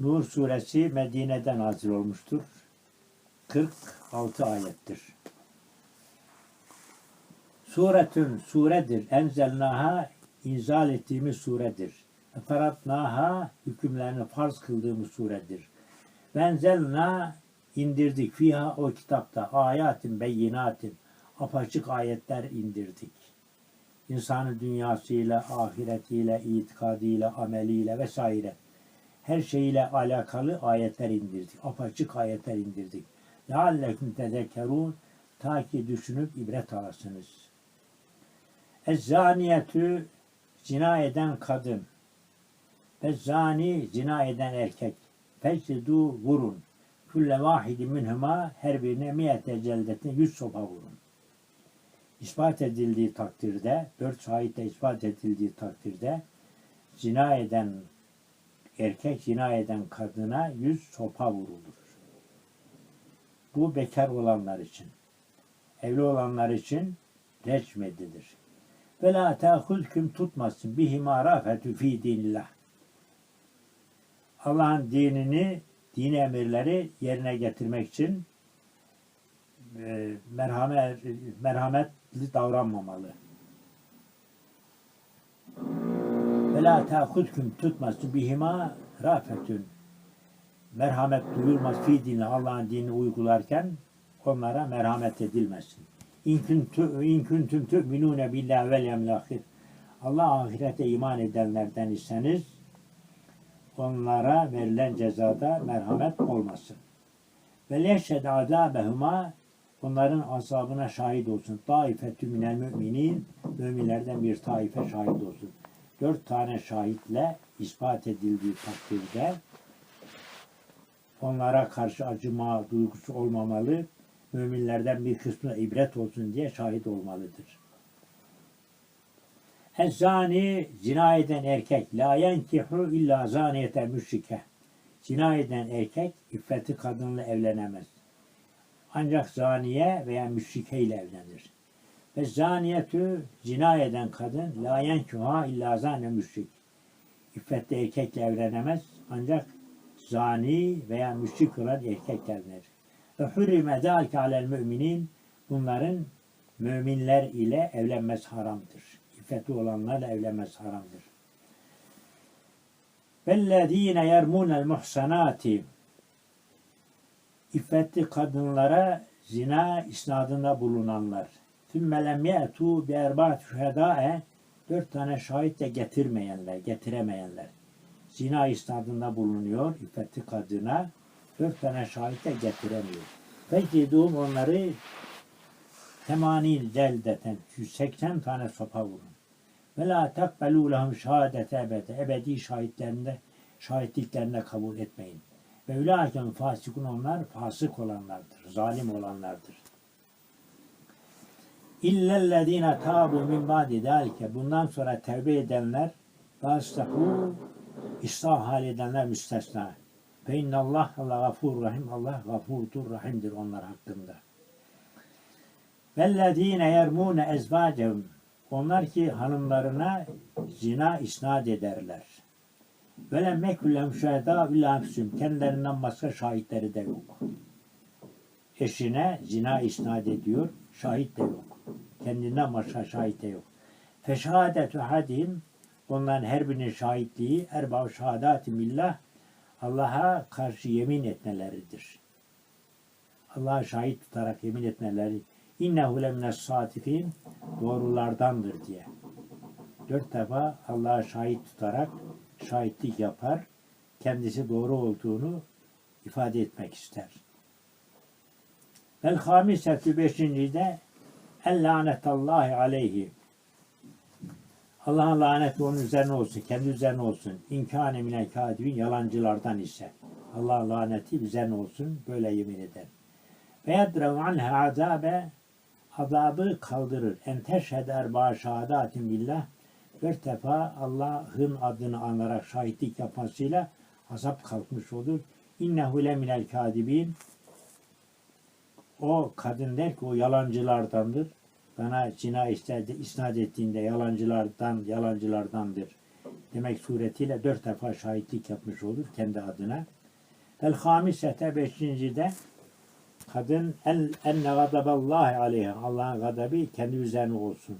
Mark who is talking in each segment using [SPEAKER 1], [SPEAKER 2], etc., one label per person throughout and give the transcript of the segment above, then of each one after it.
[SPEAKER 1] Nur suresi Medine'den nazil olmuştur. 46 ayettir. Suretün suredir. Enzelnaha inzal ettiğimiz suredir. Feratnaha hükümlerini farz kıldığımız suredir. Benzelna indirdik fiha o kitapta ayatin beyinatin apaçık ayetler indirdik. İnsanı dünyasıyla, ahiretiyle, itikadıyla, ameliyle vesaire her şeyle alakalı ayetler indirdik. Apaçık ayetler indirdik. لَعَلَّكُمْ تَذَكَّرُونَ Ta ki düşünüp ibret alasınız. Ezzaniyetü zina eden kadın. Ve zani zina eden erkek. Feclidu vurun. Külle vahidi minhuma her birine miyete celdetin yüz sopa vurun. İspat edildiği takdirde, dört şahitle ispat edildiği takdirde zina eden erkek zina eden kadına yüz sopa vurulur. Bu bekar olanlar için. Evli olanlar için recmedilir. Ve la te'huzküm tutmasın bihima rafetü fi dinillah. Allah'ın dinini, din emirleri yerine getirmek için e, merhamet, merhametli davranmamalı. La te'huzküm tutmasın bihima rafetün. Merhamet duyulmaz fi dinle Allah'ın dinini uygularken onlara merhamet kuntum in kuntum tu'minune billahi vel yevmil ahir. Allah ahirete iman edenlerden iseniz onlara verilen cezada merhamet olmasın. Ve leşhed azabehuma onların azabına şahit olsun. Taifetü minel müminin müminlerden bir taife şahit olsun. Dört tane şahitle ispat edildiği takdirde onlara karşı acıma duygusu olmamalı, müminlerden bir kısmına ibret olsun diye şahit olmalıdır. Ezzani zina eden erkek la yenkihu illa zaniyete müşrike. Zina eden erkek iffeti kadınla evlenemez. Ancak zaniye veya müşrike ile evlenir. Ve zaniyetü zina eden kadın la yenkiha illa zane müşrik. İffetli erkekle evlenemez. Ancak zani veya müşrik olan erkekle evlenir. Ve hurrime zâlike alel müminin bunların müminler ile evlenmesi haramdır. İffetli olanlarla evlenmesi haramdır. Vellezîne yermûnel muhsanâti İffetli kadınlara zina isnadında bulunanlar. Sümme lem ye'tû bi erba'at şühedâe dört tane şahit de getirmeyenler, getiremeyenler. Zina isnadında bulunuyor iffetli kadına dört tane şahit de getiremiyor. Fecdûm onları temanin celdeten 180 tane sopa vurun. Ve la takbelû lehum şehadete ebede. Ebedi şahitlerinde, şahitliklerinde kabul etmeyin. Ve ulaken fasikun onlar fasık olanlardır, zalim olanlardır. İllellezine tabu min ba'di dalike. Bundan sonra tevbe edenler vasıtahu ıslah hal edenler müstesna. Fe innallah Allah gafur rahim. Allah gafurdur, rahimdir onlar hakkında. Vellezine yermune ezvacehum. Onlar ki hanımlarına zina isnat ederler. Ve lem mekullem şehda illa hüsüm. Kendilerinden başka şahitleri de yok. Eşine zina isnat ediyor, şahit de yok. Kendinden başka şahit de yok. Feşhadetu hadim onların her birinin şahitliği erba şehadatim billah Allah'a karşı yemin etmeleridir. Allah'a şahit tutarak yemin etmeleri innehu lemines sadikin doğrulardandır diye. Dört defa Allah'a şahit tutarak şahitlik yapar. Kendisi doğru olduğunu ifade etmek ister. Vel hamisetü beşinci de el lanetallahi aleyhi. Allah'ın laneti onun üzerine olsun, kendi üzerine olsun. İmkâne minel kâdibin yalancılardan ise. Allah'ın laneti üzerine olsun, böyle yemin eder. Ve yedrev anha azabe azabı kaldırır. En teşhed erba şehadatin billah dört defa Allah'ın adını anarak şahitlik yapmasıyla azap kalkmış olur. İnnehu leminel kadibin o kadın der ki o bana istedi, isnat ettiğinde yalancılardan, yalancılardandır. demek suretiyle dört defa şahitlik yapmış olur kendi adına. El hamisete beşincide kadın en enne gadaballahi aleyha Allah'ın gadabı kendi üzerine olsun.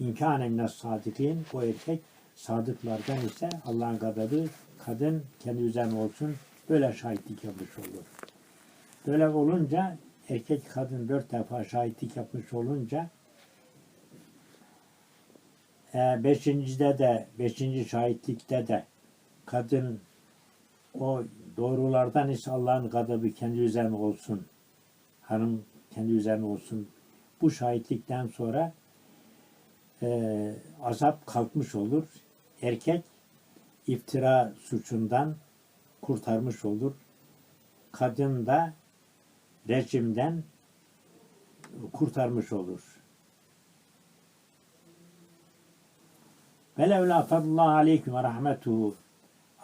[SPEAKER 1] İmkâne mines sadikin o erkek sadıklardan ise Allah'ın gadabı kadın kendi üzerine olsun. Böyle şahitlik yapmış olur. Böyle olunca erkek kadın dört defa şahitlik yapmış olunca e, beşincide de beşinci şahitlikte de kadın o doğrulardan ise Allah'ın gadabı kendi üzerine olsun. Hanım kendi üzerine olsun. Bu şahitlikten sonra e, azap kalkmış olur. Erkek iftira suçundan kurtarmış olur. Kadın da rejimden kurtarmış olur. Velevla fadlallahu aleyküm ve rahmetuhu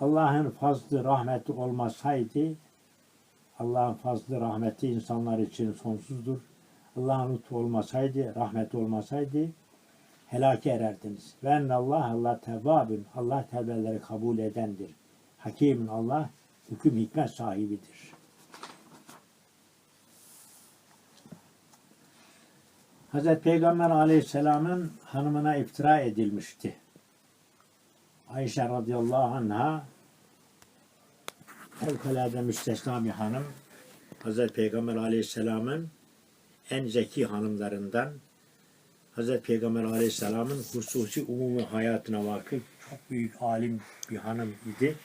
[SPEAKER 1] Allah'ın fazlı rahmeti olmasaydı Allah'ın fazlı rahmeti insanlar için sonsuzdur. Allah'ın lütfu olmasaydı, rahmeti olmasaydı helake ererdiniz. Ve Allah Allah tevvabün Allah tevbeleri kabul edendir. Hakimin Allah hüküm hikmet sahibidir. Hazreti Peygamber Aleyhisselam'ın hanımına iftira edilmişti. Ayşe radıyallahu anha fevkalade müstesna bir hanım. Hazreti Peygamber Aleyhisselam'ın en zeki hanımlarından Hazreti Peygamber Aleyhisselam'ın hususi umumi hayatına vakıf çok büyük alim bir hanım idi.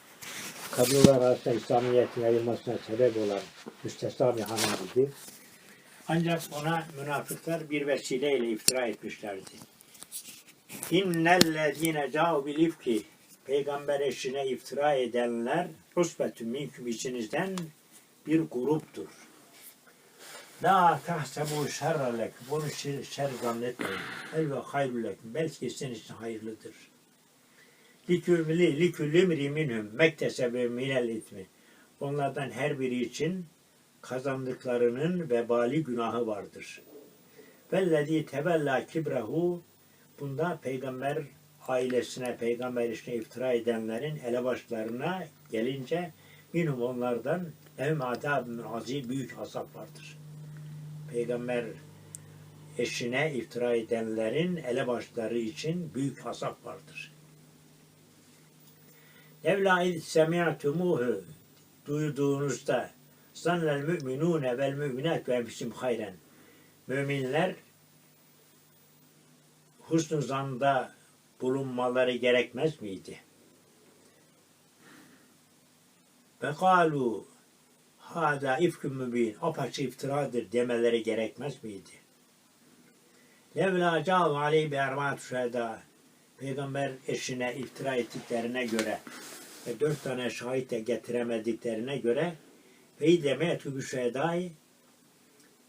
[SPEAKER 1] Kadınlar arasında İslamiyet'in yayılmasına sebep olan müstesna bir hanım idi. Ancak ona münafıklar bir vesileyle iftira etmişlerdi. İnnellezine câhu bil ifki Peygamber eşine iftira edenler usbetün minküm içinizden bir gruptur. La tahsebu şerre lekum. Bunu şer, şer zannetmeyin. El ve hayrü lekum. Belki sizin için hayırlıdır. Likülli liküllimri minhum mektesebe minel itmi. Onlardan her biri için kazandıklarının vebali günahı vardır. Vellezî tebella kibrehu bunda peygamber ailesine, peygamber işine iftira edenlerin elebaşlarına gelince minhum onlardan evm adabın azî büyük azap vardır. Peygamber eşine iftira edenlerin elebaşları için büyük azap vardır. Evla iz semi'tumuhu duyduğunuzda zannel müminune vel müminat ve enfisim hayren. Müminler husnü zanda bulunmaları gerekmez miydi? Ve kalu hada ifkün mübin apaçı iftiradır demeleri gerekmez miydi? Levla cav aleyhi bi şehda Peygamber eşine iftira ettiklerine göre ve dört tane şahit de getiremediklerine göre ve idlemeyetu bi şehdai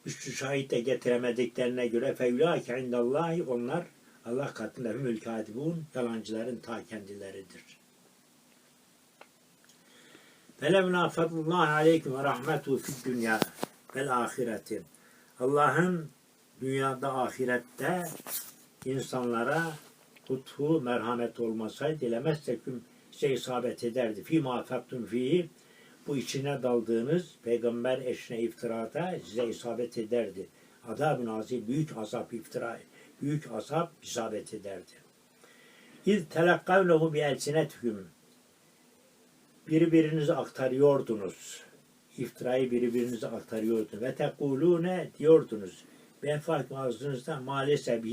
[SPEAKER 1] üçlü şahit de getiremediklerine göre fevlâke indallahi onlar Allah katında hümül katibun yalancıların ta kendileridir. Felevna fadlullahi aleyküm ve rahmetu fid dünya vel ahireti. Allah'ın dünyada ahirette insanlara lütfu merhamet olmasaydı dilemezseküm size isabet ederdi. Fîmâ fektum fihi bu içine daldığınız peygamber eşine iftirada size isabet ederdi. Adab-ı nazi büyük azap iftira, büyük azap isabet ederdi. İz telakkavlehu bi elsinetüküm birbirinize aktarıyordunuz. İftirayı birbirinize aktarıyordunuz. Ve tekulune diyordunuz. Ben fark ağzınızda maalesef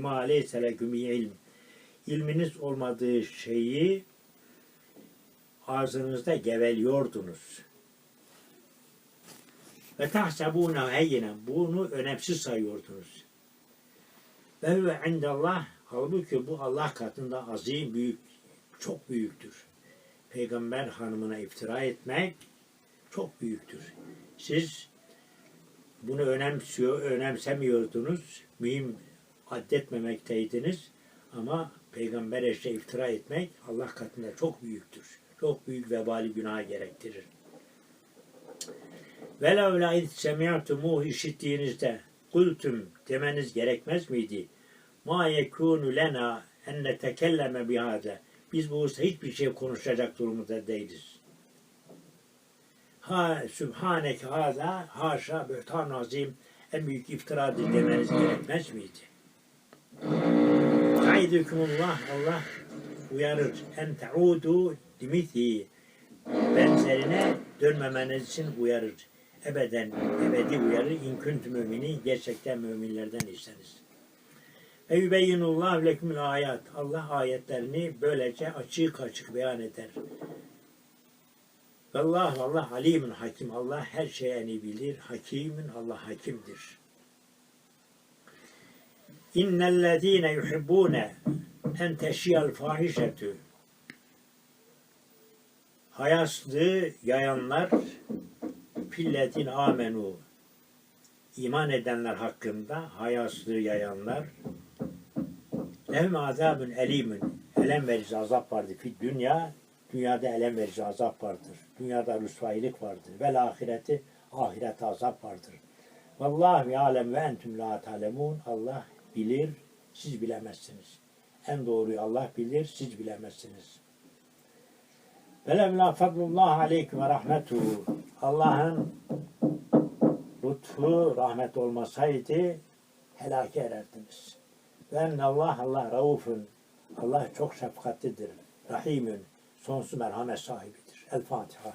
[SPEAKER 1] maalesef leküm ilm. İlminiz olmadığı şeyi ağzınızda geveliyordunuz. Ve tahsebûne heyyine. Bunu önemsiz sayıyordunuz. Ve huve indallah. Halbuki bu Allah katında azim büyük, çok büyüktür. Peygamber hanımına iftira etmek çok büyüktür. Siz bunu önemsiyor, önemsemiyordunuz. Mühim addetmemekteydiniz. Ama peygamber eşe iftira etmek Allah katında çok büyüktür. Çok büyük vebali günah gerektirir. Velev la iz semi'tumuh işittiğinizde kultum demeniz gerekmez miydi? Ma yekunu lena en netekelleme bihâde. Biz bu hususta hiçbir şey konuşacak durumda değiliz. Ha Sübhaneke haza haşa böhtan azim en büyük iftiradır demeniz gerekmez miydi? Taidükumullah Allah uyarır. En teudu dimithi benzerine dönmemeniz için uyarır. Ebeden, ebedi uyarır. İn kuntum mümini gerçekten müminlerden iseniz. Ve yübeyyinullah lekümül ayat. Allah ayetlerini böylece açık açık beyan eder. Allah Allah alimin hakim. Allah her şeyi en iyi bilir. Hakimin Allah hakimdir. İnnellezîne yuhibbûne en teşiyal fahişetü hayaslığı yayanlar pilletin amenu iman edenler hakkında hayaslığı yayanlar lehum azabun elimin elem verici azap vardır fi dünya dünyada elem verici azap vardır dünyada rüsvaylık vardır vel ahireti ahirette azap vardır. Vallahu alem ve entüm la talemun Allah bilir siz bilemezsiniz. En doğruyu Allah bilir siz bilemezsiniz Velemla fadlullah aleyküm ve rahmetuhu. Allah'ın lütfu, rahmet olmasaydı helake ererdiniz. Ben Allah, Allah raufun. Allah çok şefkatlidir. Rahimün. Sonsuz merhamet sahibidir. El Fatiha.